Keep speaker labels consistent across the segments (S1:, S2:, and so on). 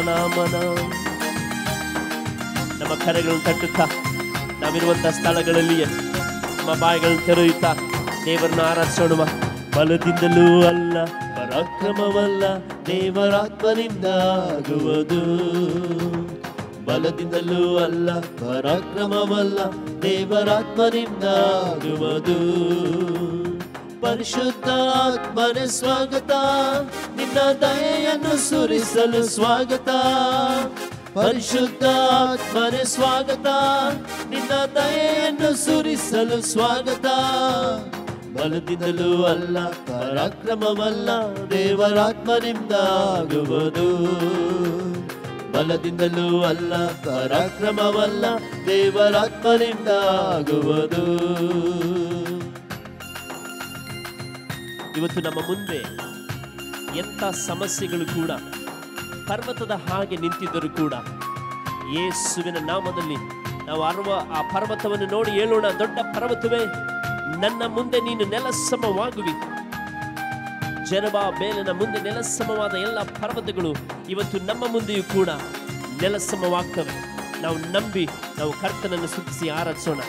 S1: ನಾಮನ ನಮ್ಮ ಕರೆಗಳನ್ನು ತಟ್ಟುತ್ತಾ ನಾವಿರುವಂತಹ ಸ್ಥಳಗಳಲ್ಲಿಯೇ ನಮ್ಮ ಬಾಯಿಗಳನ್ನು ತೆರೆಯುತ್ತಾ ದೇವರನ್ನು ಆರಾಧಿಸೋಣ ಬಲದಿಂದಲೂ ಅಲ್ಲ, ಪರಾಕ್ರಮವಲ್ಲ ದೇವರಾತ್ಮನಿಂದ ಆಗುವುದು. ಬಲದಿಂದಲೂ ಅಲ್ಲ, ಪರಾಕ್ರಮವಲ್ಲ ದೇವರಾತ್ಮನಿಂದ ಆಗುವುದು. ಪರಿಶುದ್ಧ ಆತ್ಮನೆ ಸ್ವಾಗತ. ನಿನ್ನ ದಯೆಯನ್ನು ಸುರಿಸಲು ಸ್ವಾಗತ. ಪರಿಶುದ್ಧ ಆತ್ಮನೆ ಸ್ವಾಗತ. ನಿನ್ನ ದಯೆಯನ್ನು ಸುರಿಸಲು ಸ್ವಾಗತ. ಬಲದಿಂದಲೂ ಅಲ್ಲ, ಪರಾಕ್ರಮವಲ್ಲ, ದೇವರಾತ್ಮನಿಂದ ಆಗುವುದು. ಬಲದಿಂದಲೂ ಅಲ್ಲ, ಪರಾಕ್ರಮವಲ್ಲ, ದೇವರಾತ್ಮನಿಂದ ಆಗುವುದು. ಇವತ್ತು ನಮ್ಮ ಮುಂದೆ ಎಂಥ ಸಮಸ್ಯೆಗಳು ಕೂಡ, ಪರ್ವತದ ಹಾಗೆ ನಿಂತಿದ್ದರೂ ಕೂಡ ಯೇಸುವಿನ ನಾಮದಲ್ಲಿ ನಾವು ಅರ್ವ ಆ ಪರ್ವತವನ್ನು ನೋಡಿ ಹೇಳೋಣ. ದೊಡ್ಡ ಪರ್ವತವೇ, ನನ್ನ ಮುಂದೆ ನೀನು ನೆಲಸಮವಾಗುವಿ. ಜನಬಾ ಮೇಲಿನ ಮುಂದೆ ನೆಲಸಮವಾದ ಎಲ್ಲ ಪರ್ವತಗಳು ಇವತ್ತು ನಮ್ಮ ಮುಂದೆಯೂ ಕೂಡ ನೆಲಸಮವಾಗ್ತವೆ. ನಾವು ನಂಬಿ ನಾವು ಕರ್ತನನ್ನು ಸುತ್ತಿಸಿ ಆರಾಧಿಸೋಣ.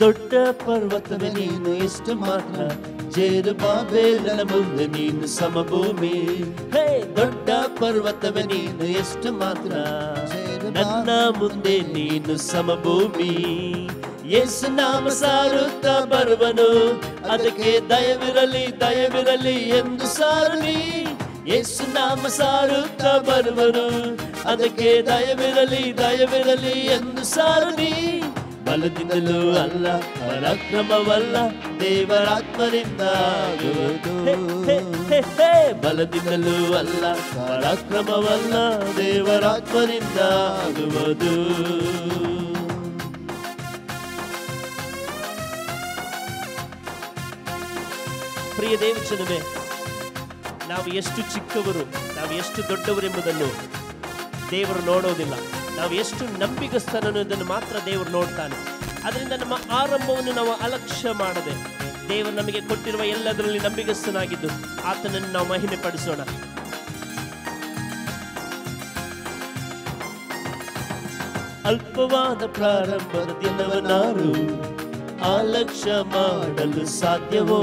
S1: ದೊಡ್ಡ ಪರ್ವತವೇ ನೀನು ಎಷ್ಟು ಮಾತ್ರ. ಜೇರುಬಾಬೇಲನ ಮುಂದೆ ನೀನು ಸಮಭೂಮಿ. ಹೇ ದೊಡ್ಡ ಪರ್ವತವೇ ನೀನು ಎಷ್ಟು ಮಾತ್ರ. ನನ್ನ ಮುಂದೆ ನೀನು ಸಮಭೂಮಿ. ಯೇಸು ನಾಮ ಸಾರುತ್ತಾ ಬರುವನು. ಅದಕ್ಕೆ ದಯವಿರಲಿ ದಯವಿರಲಿ ಎಂದು ಸಾರಲಿ ಯೇಸು ನಾಮ ಸಾರುತ್ತಾ ಬರುವನು. ಅದಕ್ಕೆ ದಯವಿರಲಿ ದಯವಿರಲಿ ಎಂದು ಸಾರಲಿ ಬಲದಿಂದಲೂ ಅಲ್ಲ, ಪರಾಕ್ರಮವಲ್ಲ ದೇವರಾತ್ಮರಿಂದ ಆಗುವುದು. ಬಲದಿಂದಲೂ ಅಲ್ಲ, ಪರಾಕ್ರಮವಲ್ಲ ದೇವರಾತ್ಮರಿಂದ ಆಗುವುದು. ಪ್ರಿಯ ದೇವಚನವೇ ನಾವು ಎಷ್ಟು ಚಿಕ್ಕವರು, ನಾವು ಎಷ್ಟು ದೊಡ್ಡವರೆಂಬುದನ್ನು ದೇವರು ನೋಡೋದಿಲ್ಲ. ನಾವು ಎಷ್ಟು ನಂಬಿಗಸ್ತನನ್ನು ಮಾತ್ರ ದೇವರು ನೋಡ್ತಾನೆ. ಅದರಿಂದ ನಮ್ಮ ಆರಂಭವನ್ನು ನಾವು ಅಲಕ್ಷ್ಯ ಮಾಡದೆ, ದೇವರು ನಮಗೆ ಕೊಟ್ಟಿರುವ ಎಲ್ಲದರಲ್ಲಿ ನಂಬಿಗಸ್ತನಾಗಿದ್ದು ಆತನನ್ನು ನಾವು ಮಹಿಮೆ ಪಡಿಸೋಣ ಅಲ್ಪವಾದ ಪ್ರಾರಂಭದ ದಿನವನಾರು ಆಲಕ್ಷ್ಯ ಮಾಡಲು ಸಾಧ್ಯವೋ?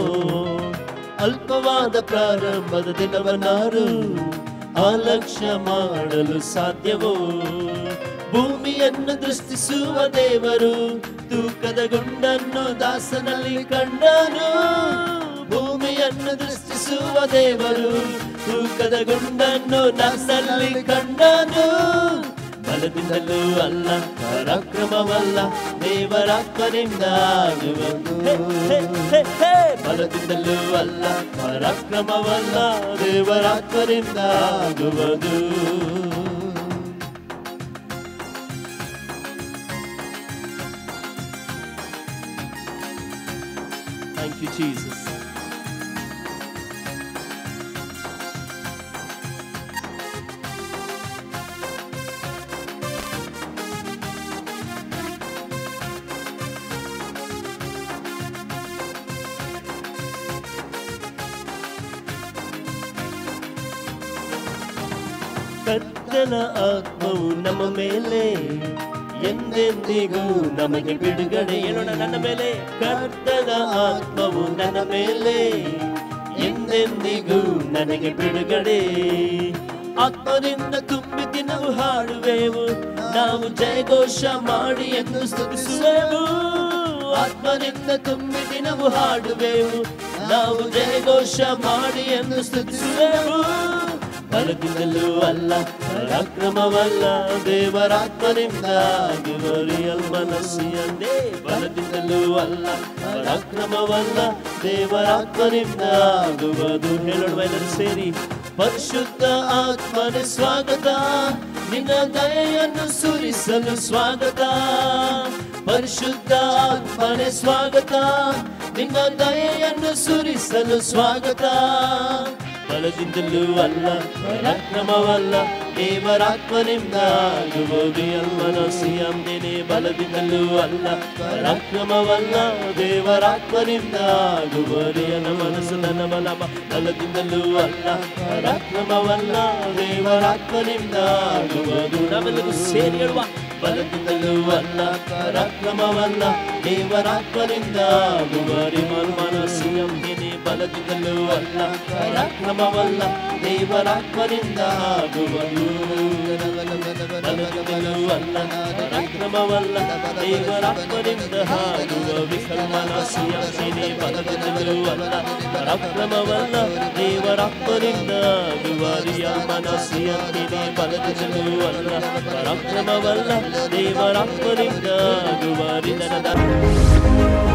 S1: ಅಲ್ಪವಾದ ಪ್ರಾರಂಭದ ದಿನವನಾರು ಆಲಕ್ಷ್ಯ ಮಾಡಲು ಸಾಧ್ಯವೋ? ಭೂಮಿಯನ್ನು ದೃಷ್ಟಿಸುವ ದೇವರು, ತೂಕದ ಗುಂಡನ್ನು ದಾಸನಲ್ಲಿ ಕಂಡನು. ಭೂಮಿಯನ್ನು ದೃಷ್ಟಿಸುವ ದೇವರು, ತೂಕದ ಗುಂಡನ್ನು ದಾಸನಲ್ಲಿ ಕಂಡನು. ಬಲದಿಂದಲೂ ಅಲ್ಲ ಪರಾಕ್ರಮವಲ್ಲ ದೇವರಾತ್ಮನಿಂದ ಆಗುವುದು ಹೇ, ಹೇ, ಹೇ, ಬಲದಿಂದಲೂ ಅಲ್ಲ ಪರಾಕ್ರಮವಲ್ಲ ದೇವರಾತ್ಮನಿಂದ ಆಗುವುದು Thank you, Jesus. ಕರ್ತನ ಆತ್ಮವು ನಮ್ಮ ಮೇಲೆ, ಎಂದೆಂದಿಗೂ ನಮಗೆ ಬಿಡುಗಡೆ ಹೇಳೋಣ ನನ್ನ ಮೇಲೆ. ಕರ್ತನ ಆತ್ಮವು ನನ್ನ ಮೇಲೆ, ಎಂದೆಂದಿಗೂ ನನಗೆ ಬಿಡುಗಡೆ. ಆತ್ಮನಿಂದ ತುಂಬಿ ದಿನವು ಹಾಡುವೆವು, ನಾವು ಜಯಘೋಷ ಮಾಡಿ ಎಂದು ಸ್ತುತಿಸುವೆವು. ಆತ್ಮನಿಂದ ತುಂಬಿ ದಿನವು ಹಾಡುವೆವು, ನಾವು ಜಯಘೋಷ ಮಾಡಿ ಎಂದು ಸ್ತುತಿಸುವೆವು. ಬಲದಿಂದಲೂ ಅಲ್ಲ, ಪರಾಕ್ರಮವಲ್ಲ. ದೇವರಾತ್ಮನಿಂದ ಆಗುವರಿಯಲ್ ಮನಸ್ಸಿಯಂದೇ ಬಲದಿಂದಲೂ ಅಲ್ಲ, ಪರಾಕ್ರಮವಲ್ಲ. ದೇವರಾತ್ಮನಿಂದ ದುಬದು ಎಲ್ಲರೂ ಸೇರಿ. ಪರಿಶುದ್ಧ ಆತ್ಮನ ಸ್ವಾಗತ. ನಿನ್ನ ದಯೆಯನ್ನು ಸುರಿಸಲು ಸ್ವಾಗತ. ಪರಿಶುದ್ಧ ಆತ್ಮನ ಸ್ವಾಗತ. ನಿನ್ನ ದಯೆಯನ್ನು ಸುರಿಸಲು ಸ್ವಾಗತ. ಬಲದಿಂದಲೂ ಅಲ್ಲ ಪರಾಕ್ರಮವಲ್ಲ ದೇವರಾತ್ಮನಿಂದ ಆಗುವುದು ಅಲ್ಮನಸಿಯಂದೇನೆ ಬಲದಿಂದಲೂ ಅಲ್ಲ ಪರಾಕ್ರಮವಲ್ಲ ದೇವರಾತ್ಮನಿಂದ ಆಗುವುದು ನನ್ನ ಮನಸ್ಸು ನನ್ನ ಬಲ ಬಲದಿಂದಲೂ ಅಲ್ಲ ಪರಾಕ್ರಮವಲ್ಲ ದೇವರಾತ್ಮನಿಂದ ಆಗುವುದು ನಾವೆಲ್ಲರೂ ಸೇರಿ ಹೇಳುವ ಬಲದಿಂದಲೂ ಅಲ್ಲ ಪರಾಕ್ರಮವಲ್ಲ ದೇವರಾತ್ಮನಿಂದ ಆಗುವರಿ ಮನಸ್ಸಿಯಂದೇನೆ ಬಲದಿಂದಲೂ ಅಲ್ಲ ಪರಾಕ್ರಮವಲ್ಲ ದೇವರಾತ್ಮನಿಂದ ಆಗುವುದು ಬಲದಿಂದಲೂ ಅಲ್ಲ ಪರಾಕ್ರಮವಲ್ಲ ದೇವರಾತ್ಮನಿಂದ ಆಗುವ ವಿಕಲ್ಮನಸ್ಸಿಯಂದೇನೆ ಬಲದಿಂದಲೂ ಅಲ್ಲ ಪರಾಕ್ರಮವಲ್ಲ ದೇವರಾತ್ಮನಿಂದ ಆಗುವರಿಯ ಮನಸ್ಸಿಯಂದೇನೆ ಬಲದಿಂದಲೂ ಅಲ್ಲ ಪರಾಕ್ರಮವಲ್ಲ ದೇವರಾತ್ಮನಿಂದ ಆಗುವರಿ ನನದ